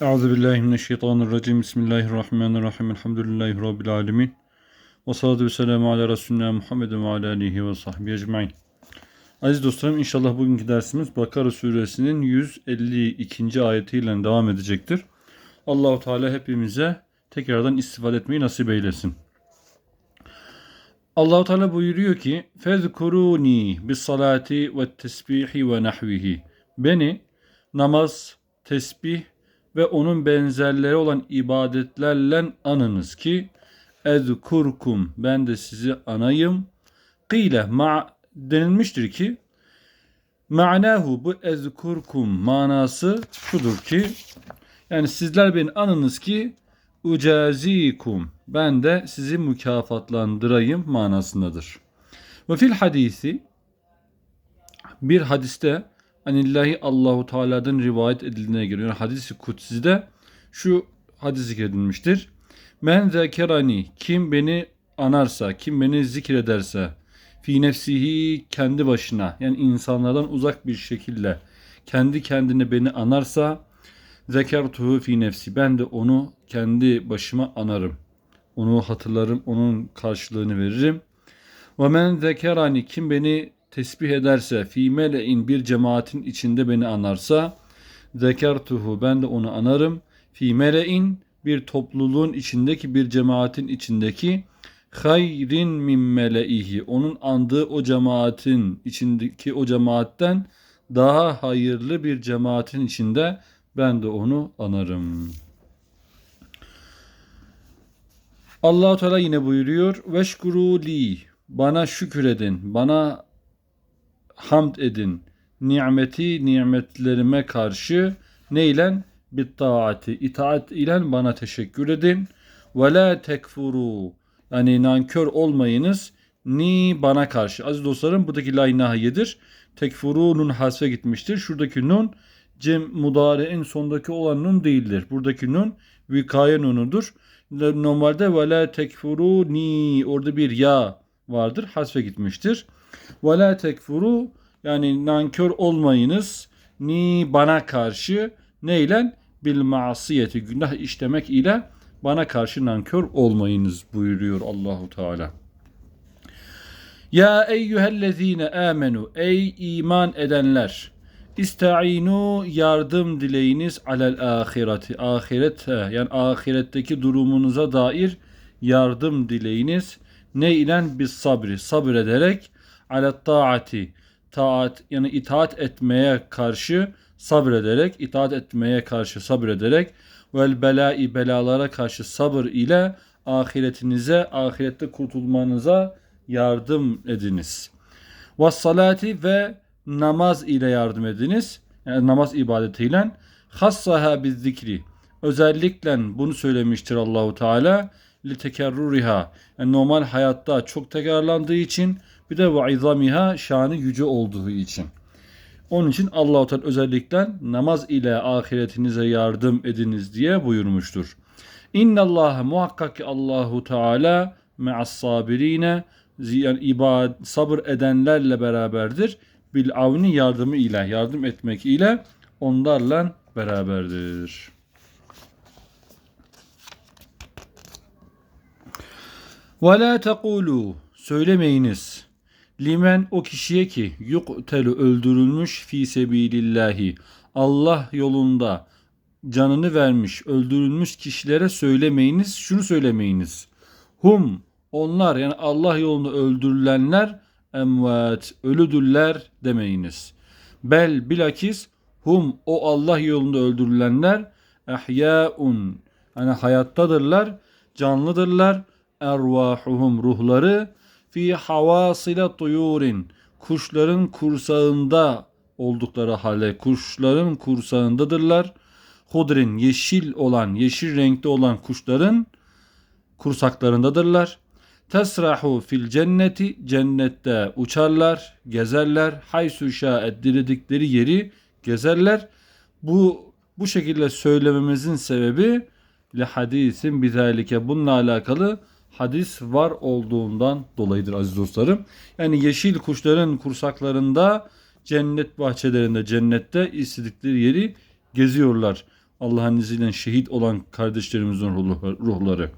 Euzu billahi mineşşeytanirracim. Bismillahirrahmanirrahim. Elhamdülillahi rabbil alamin. Ve salatu vesselamu ala resulina Muhammedin ve ala alihi ve sahbihi ecmaîn. Aziz dostlarım inşallah bugünkü dersimiz Bakara suresinin 152. ayetiyle devam edecektir. Allahu Teala hepimize tekrardan istifade etmeyi nasip eylesin. Allahu Teala buyuruyor ki: "Fezkuruni bis salati ve tesbihi ve nahvihi." Beni namaz, tesbih ve onun benzerleri olan ibadetlerle anınız ki ezkurkum ben de sizi anayım. Kıyle ma denilmiştir ki ma'nahu bu ezkurkum manası şudur ki yani sizler beni anınız ki ucazikum ben de sizi mükafatlandırayım manasındadır. Ve fil hadisi bir hadiste anillahi Allahu Teala'dan rivayet edildiğine göre yani hadisi kutsi'de şu hadis zikredilmiştir. Men zekerani kim beni anarsa, kim beni zikrederse fi nefsihi kendi başına yani insanlardan uzak bir şekilde kendi kendine beni anarsa zekertuhu fi nefsi ben de onu kendi başıma anarım. Onu hatırlarım, onun karşılığını veririm. Ve men zekerani kim beni tesbih ederse fi mele'in bir cemaatin içinde beni anarsa zekertuhu ben de onu anarım. Fi mele'in bir topluluğun içindeki bir cemaatin içindeki hayrin min meleihi onun andığı o cemaatin içindeki o cemaatten daha hayırlı bir cemaatin içinde ben de onu anarım. Allahu Teala yine buyuruyor. Veşkuru li bana şükredin, bana hamd edin. Nimeti nimetlerime karşı neyle? Bit taati. İtaat ile bana teşekkür edin. Ve la tekfuru. Yani nankör olmayınız. Ni bana karşı. Aziz dostlarım buradaki la inahiyedir. Tekfuru nun hasfe gitmiştir. Şuradaki nun cem mudare'in sondaki olan nun değildir. Buradaki nun vikaye nunudur. Normalde ve la tekfuru ni orada bir ya vardır. Hasfe gitmiştir. Ve la tekfuru yani nankör olmayınız. Ni bana karşı neyle? Bil masiyeti günah işlemek ile bana karşı nankör olmayınız buyuruyor Allahu Teala. Ya eyyühellezine amenu ey iman edenler İsta'inu yardım dileyiniz alel ahireti ahirete yani ahiretteki durumunuza dair yardım dileyiniz. Ne ile biz sabri sabır alet taati taat yani itaat etmeye karşı sabrederek, itaat etmeye karşı sabrederek vel belai belalara karşı sabır ile ahiretinize, ahirette kurtulmanıza yardım ediniz. Ve salati ve namaz ile yardım ediniz. Yani namaz ibadetiyle hassaha biz zikri. Özellikle bunu söylemiştir Allahu Teala li tekerruriha. Yani normal hayatta çok tekrarlandığı için bir de vaizamiha şanı yüce olduğu için. Onun için Allahu Teala özellikle namaz ile ahiretinize yardım ediniz diye buyurmuştur. İnna Allah muhakkak ki Allahu Teala me'as sabirine yani ibad sabır edenlerle beraberdir. Bil avni yardımı ile yardım etmek ile onlarla beraberdir. Ve la tekulu söylemeyiniz. Limen o kişiye ki yuktelu öldürülmüş fi sebilillahi Allah yolunda canını vermiş öldürülmüş kişilere söylemeyiniz şunu söylemeyiniz. Hum onlar yani Allah yolunda öldürülenler emvat ölüdürler demeyiniz. Bel bilakis hum o Allah yolunda öldürülenler ehyaun yani hayattadırlar canlıdırlar ervahuhum ruhları fi havasile tuyurin kuşların kursağında oldukları halde kuşların kursağındadırlar. Hudrin yeşil olan yeşil renkte olan kuşların kursaklarındadırlar. Tesrahu fil cenneti cennette uçarlar, gezerler. Haysu şaet diledikleri yeri gezerler. Bu bu şekilde söylememizin sebebi li hadisin bizalike bununla alakalı hadis var olduğundan dolayıdır aziz dostlarım. Yani yeşil kuşların kursaklarında cennet bahçelerinde cennette istedikleri yeri geziyorlar. Allah'ın izniyle şehit olan kardeşlerimizin ruhları.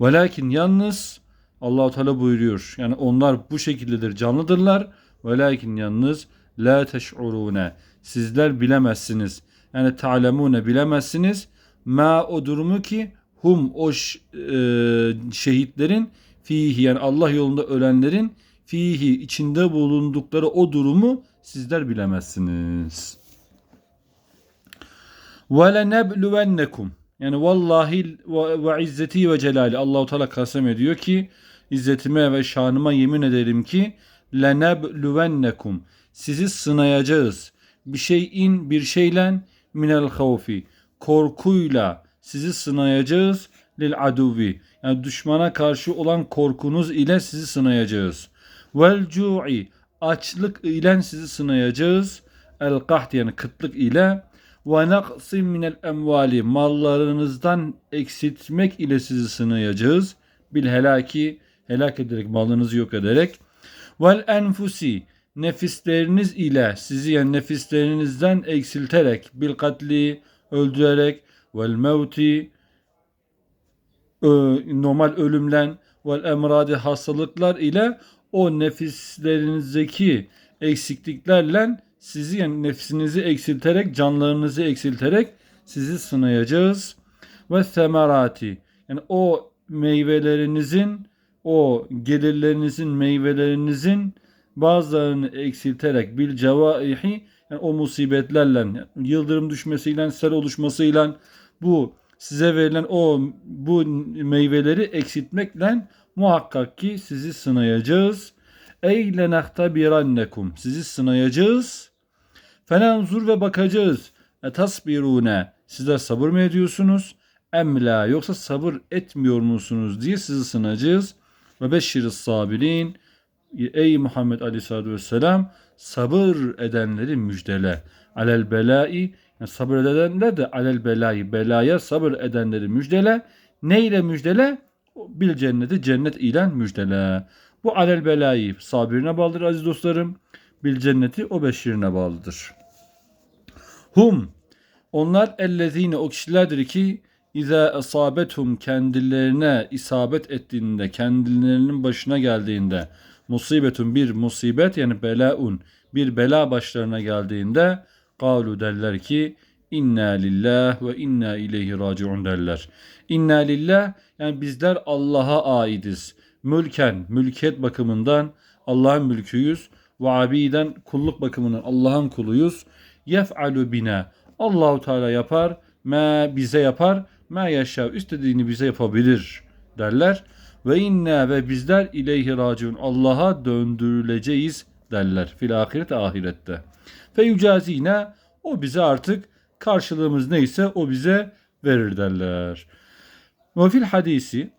Velakin yalnız Allahu Teala buyuruyor. Yani onlar bu şekildedir, canlıdırlar. Velakin yalnız la teş'urune. Sizler bilemezsiniz. Yani ta'lemune bilemezsiniz. Ma o durumu ki hum o e, şehitlerin fihi yani Allah yolunda ölenlerin fihi içinde bulundukları o durumu sizler bilemezsiniz. Ve lenebluvennekum yani vallahi ve izzeti ve celali Allahu Teala kasem ediyor ki izzetime ve şanıma yemin ederim ki lenebluvennekum sizi sınayacağız. Bir şeyin bir şeyle minel havfi korkuyla sizi sınayacağız lil aduvi yani düşmana karşı olan korkunuz ile sizi sınayacağız. Vel cu'i açlık ile sizi sınayacağız. El kahd yani kıtlık ile ve naqsin minel emvali mallarınızdan eksiltmek ile sizi sınayacağız. Bil helaki helak ederek malınızı yok ederek. Vel enfusi nefisleriniz ile sizi yani nefislerinizden eksilterek bil katli öldürerek vel mevti normal ölümlen vel emradi hastalıklar ile o nefislerinizdeki eksikliklerle sizi yani nefsinizi eksilterek canlarınızı eksilterek sizi sınayacağız. Ve semerati yani o meyvelerinizin o gelirlerinizin meyvelerinizin bazılarını eksilterek bil cevaihi yani o musibetlerle yıldırım düşmesiyle sel oluşmasıyla bu size verilen o bu meyveleri eksiltmekle muhakkak ki sizi sınayacağız. Ey lenahtabirannekum sizi sınayacağız. Fenanzur ve bakacağız. Etasbirune sizler sabır mı ediyorsunuz? Emla yoksa sabır etmiyor musunuz diye sizi sınayacağız. Ve beşşiriz sabirin. Ey Muhammed Aleyhisselatü Vesselam sabır edenleri müjdele. Alel belai yani sabır edenler de alel belayı belaya sabır edenleri müjdele. Ne ile müjdele? Bil cenneti cennet ile müjdele. Bu alel belayı sabirine bağlıdır aziz dostlarım. Bil cenneti o beşirine bağlıdır. Hum onlar ellezine o kişilerdir ki İza asabethum kendilerine isabet ettiğinde, kendilerinin başına geldiğinde musibetun bir musibet yani belaun bir bela başlarına geldiğinde galu derler ki inna lillah ve inna ileyhi raciun derler. İnna lillah yani bizler Allah'a aidiz. Mülken, mülkiyet bakımından Allah'ın mülküyüz. Ve abiden kulluk bakımından Allah'ın kuluyuz. Yef'alu bina. Allahu Teala yapar. Ma bize yapar. Ma yaşa. istediğini bize yapabilir derler. Ve inna ve bizler ileyhi raciun. Allah'a döndürüleceğiz derler. Fil ahiret ahirette. Fe yücazine o bize artık karşılığımız neyse o bize verir derler. Ve fil hadisi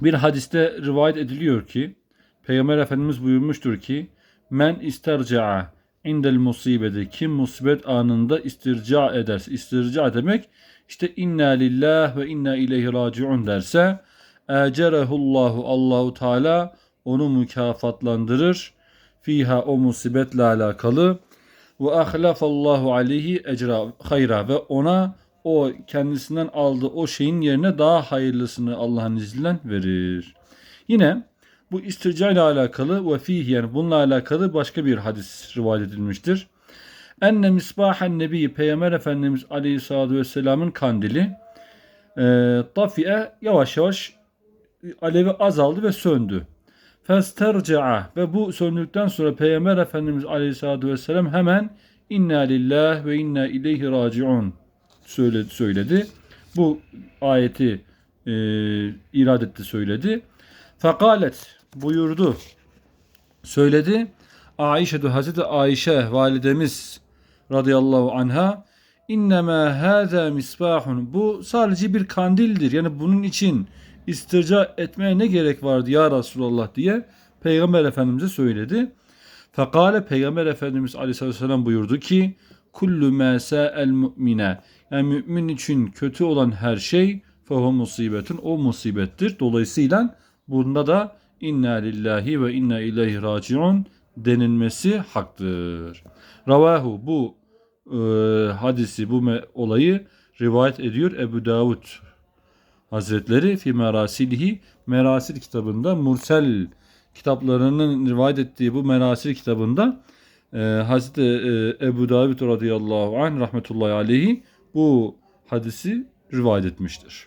bir hadiste rivayet ediliyor ki Peygamber Efendimiz buyurmuştur ki men isterca'a indel musibeti kim musibet anında istirca ederse istirca demek işte inna lillah ve inna ileyhi raciun derse ecerehullahu Allahu Teala onu mükafatlandırır fiha o musibetle alakalı ve ahlafallahu aleyhi ecra hayra ve ona o kendisinden aldığı o şeyin yerine daha hayırlısını Allah'ın izniyle verir. Yine bu istirca ile alakalı ve fihi yani bununla alakalı başka bir hadis rivayet edilmiştir. Enne misbahen nebi Peygamber Efendimiz Aleyhisselatü Vesselam'ın kandili e, tafiye yavaş yavaş alevi azaldı ve söndü. Festerca'a ve bu söndükten sonra Peygamber Efendimiz Aleyhisselatü Vesselam hemen inna lillah ve inna ileyhi raciun söyledi. söyledi. Bu ayeti e, irad etti söyledi. Fekalet buyurdu. Söyledi. Ayşe Hazreti Ayşe validemiz radıyallahu anha innema hâzâ misbahun bu sadece bir kandildir. Yani bunun için istirca etmeye ne gerek vardı ya Resulallah diye Peygamber Efendimiz'e söyledi. Fekale Peygamber Efendimiz Aleyhisselatü Vesselam buyurdu ki kullu mâ sâ'el mu'mine yani mümin için kötü olan her şey fehu musibetun o musibettir. Dolayısıyla bunda da inna lillahi ve inna ileyhi raciun denilmesi haktır. Ravahu bu e, hadisi, bu olayı rivayet ediyor Ebu Davud Hazretleri fi merasilihi Merasil kitabında Mursel kitaplarının rivayet ettiği bu Merasil kitabında e, Hazreti e, Ebu Davud radıyallahu anh rahmetullahi aleyhi bu hadisi rivayet etmiştir.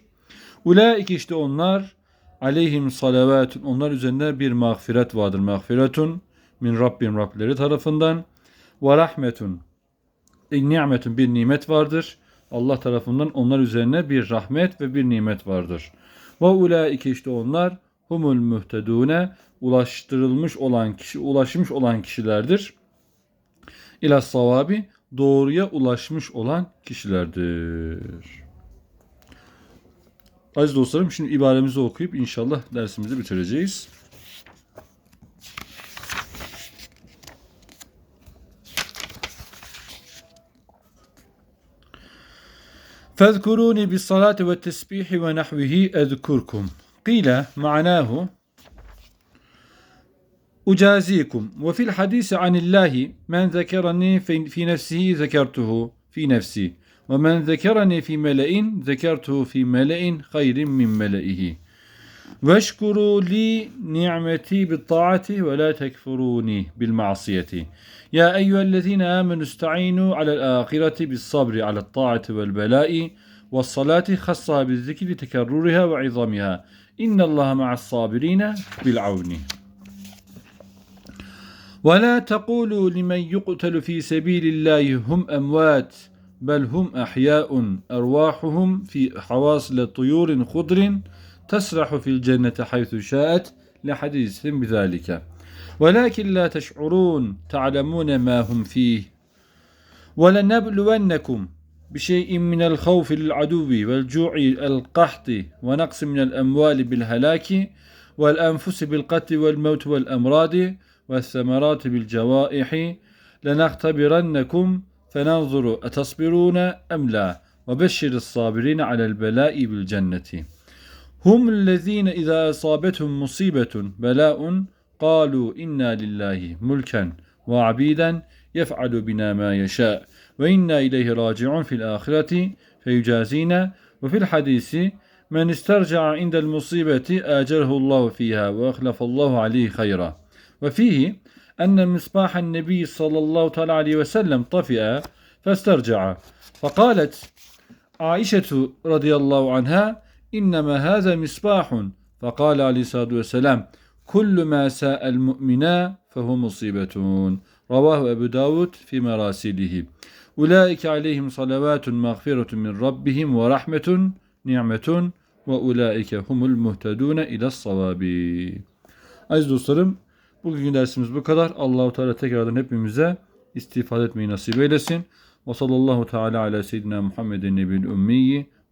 Ulaike işte onlar aleyhim salavatun onlar üzerinde bir mağfiret vardır. Mağfiretun min Rabbim Rableri tarafından ve rahmetun e, nimetun bir nimet vardır. Allah tarafından onlar üzerine bir rahmet ve bir nimet vardır. Ve ulaike işte onlar humul muhtedune ulaştırılmış olan kişi ulaşmış olan kişilerdir. İla savabi doğruya ulaşmış olan kişilerdir. Aziz dostlarım şimdi ibaremizi okuyup inşallah dersimizi bitireceğiz. فاذكروني بالصلاة والتسبيح ونحوه أذكركم. قيل معناه أجازيكم. وفي الحديث عن الله من ذكرني في نفسه ذكرته في نفسي ومن ذكرني في ملأ ذكرته في ملأ خير من ملئه. واشكروا لي نعمتي بالطاعة ولا تكفروني بالمعصية. يا أيها الذين آمنوا استعينوا على الآخرة بالصبر على الطاعة والبلاء والصلاة خصها بالذكر لتكررها وعظمها إن الله مع الصابرين بالعون. ولا تقولوا لمن يقتل في سبيل الله هم أموات بل هم أحياء أرواحهم في حواصل طيور خضر تسرح في الجنة حيث شاءت لحديث بذلك ولكن لا تشعرون تعلمون ما هم فيه. ولنبلونكم بشيء من الخوف للعدو والجوع القحط ونقص من الأموال بالهلاك والأنفس بالقتل والموت والأمراض والثمرات بالجوائح. لنختبرنكم فننظر أتصبرون أم لا. وبشر الصابرين على البلاء بالجنة. هم الذين إذا أصابتهم مصيبة بلاء قالوا إنا لله ملكا وعبيدا يفعل بنا ما يشاء وإنا إليه راجعون في الآخرة فيجازينا. وفي الحديث من استرجع عند المصيبة آجره الله فيها وأخلف الله عليه خيرا. وفيه أن مصباح النبي صلى الله عليه وسلم طفئ فاسترجع. فقالت عائشة رضي الله عنها inneme haze misbahun. Fekale aleyhissalatu vesselam kullu ma sa'al mu'mina fehu musibetun. Ravahu Ebu Davud fi merasilihi. Ulaike aleyhim salavatun mağfiretun min rabbihim ve rahmetun ni'metun ve ulaike humul muhtedune ila savabi. Aziz dostlarım bugünkü dersimiz bu kadar. Allahu Teala tekrardan hepimize istifade etmeyi nasip eylesin. Ve sallallahu teala ala seyyidina Muhammedin nebil ümmiyyi